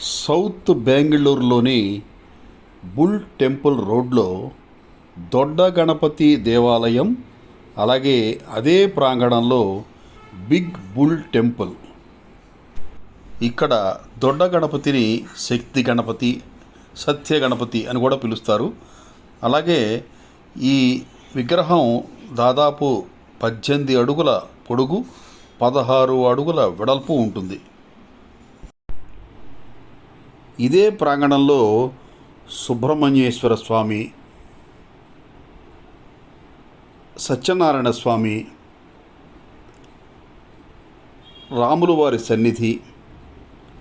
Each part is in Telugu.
సౌత్ బెంగళూరులోని బుల్ టెంపుల్ రోడ్లో దొడ్డ గణపతి దేవాలయం అలాగే అదే ప్రాంగణంలో బిగ్ బుల్ టెంపుల్. ఇక్కడ దొడ్డ గణపతిని శక్తి గణపతి సత్య గణపతి అని కూడా పిలుస్తారు. అలాగే ఈ విగ్రహం దాదాపు పద్దెనిమిది అడుగుల పొడుగు పదహారు అడుగుల వెడల్పు ఉంటుంది. ఇదే ప్రాంగణంలో సుబ్రహ్మణ్యేశ్వర స్వామి సత్యనారాయణ స్వామి రాములు వారి సన్నిధి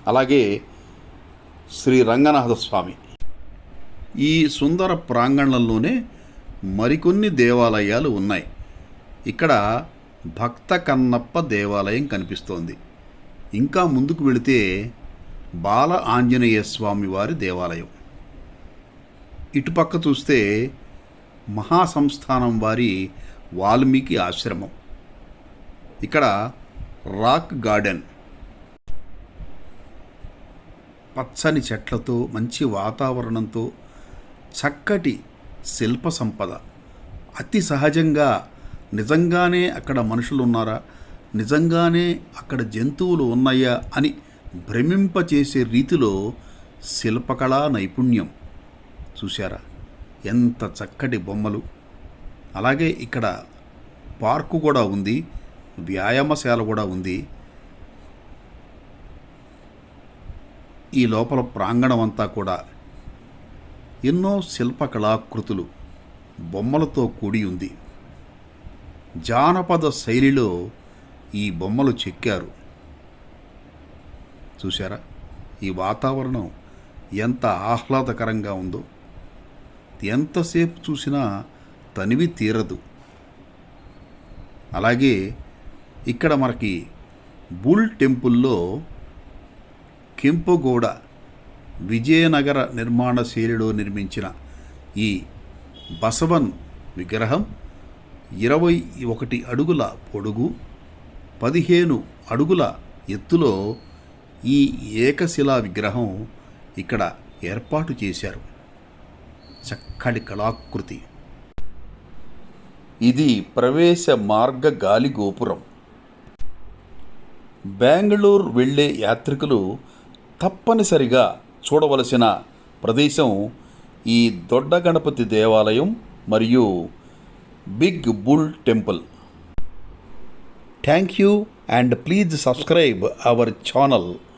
అలాగే శ్రీ రంగనాథ స్వామి. ఈ సుందర ప్రాంగణంలోనే మరికొన్ని దేవాలయాలు ఉన్నాయి. ఇక్కడ భక్త కన్నప్ప దేవాలయం కనిపిస్తోంది. ఇంకా ముందుకు వెళితే బాల ఆంజనేయ స్వామివారి దేవాలయం. ఇటుపక్క చూస్తే మహాసంస్థానం వారి వాల్మీకి ఆశ్రమం. ఇక్కడ రాక్ గార్డెన్. పచ్చని చెట్లతో మంచి వాతావరణంతో చక్కటి శిల్ప సంపద. అతి సహజంగా నిజంగానే అక్కడ మనుషులు ఉన్నారా నిజంగానే అక్కడ జంతువులు ఉన్నాయా? అని భ్రమింపచేసే రీతిలో శిల్పకళా నైపుణ్యం. చూశారా? ఎంత చక్కటి బొమ్మలు. అలాగే ఇక్కడ పార్కు కూడా ఉంది. వ్యాయామశాల కూడా ఉంది. ఈ లోపల ప్రాంగణం అంతా కూడా ఎన్నో శిల్పకళాకృతులు బొమ్మలతో కూడి ఉంది. జానపద శైలిలో ఈ బొమ్మలు చెక్కారు. చూశారా? ఈ వాతావరణం ఎంత ఆహ్లాదకరంగా ఉందో. ఎంతసేపు చూసినా తనివి తీరదు. అలాగే ఇక్కడ మనకి బుల్ టెంపుల్లో కెంపుగూడ విజయనగర నిర్మాణ శైలిలో నిర్మించిన ఈ బసవన్ విగ్రహం ఇరవై ఒకటి అడుగుల పొడుగు పదిహేను అడుగుల ఎత్తులో ఈ ఏకశిలా విగ్రహం ఇక్కడ ఏర్పాటు చేశారు. చక్కటి కళాకృతి. ఇది ప్రవేశ మార్గ గాలి గోపురం. బెంగళూరు వెళ్ళే యాత్రికులు తప్పనిసరిగా చూడవలసిన ప్రదేశం ఈ దొడ్డ గణపతి దేవాలయం మరియు big bull temple. Thank you and please subscribe our channel.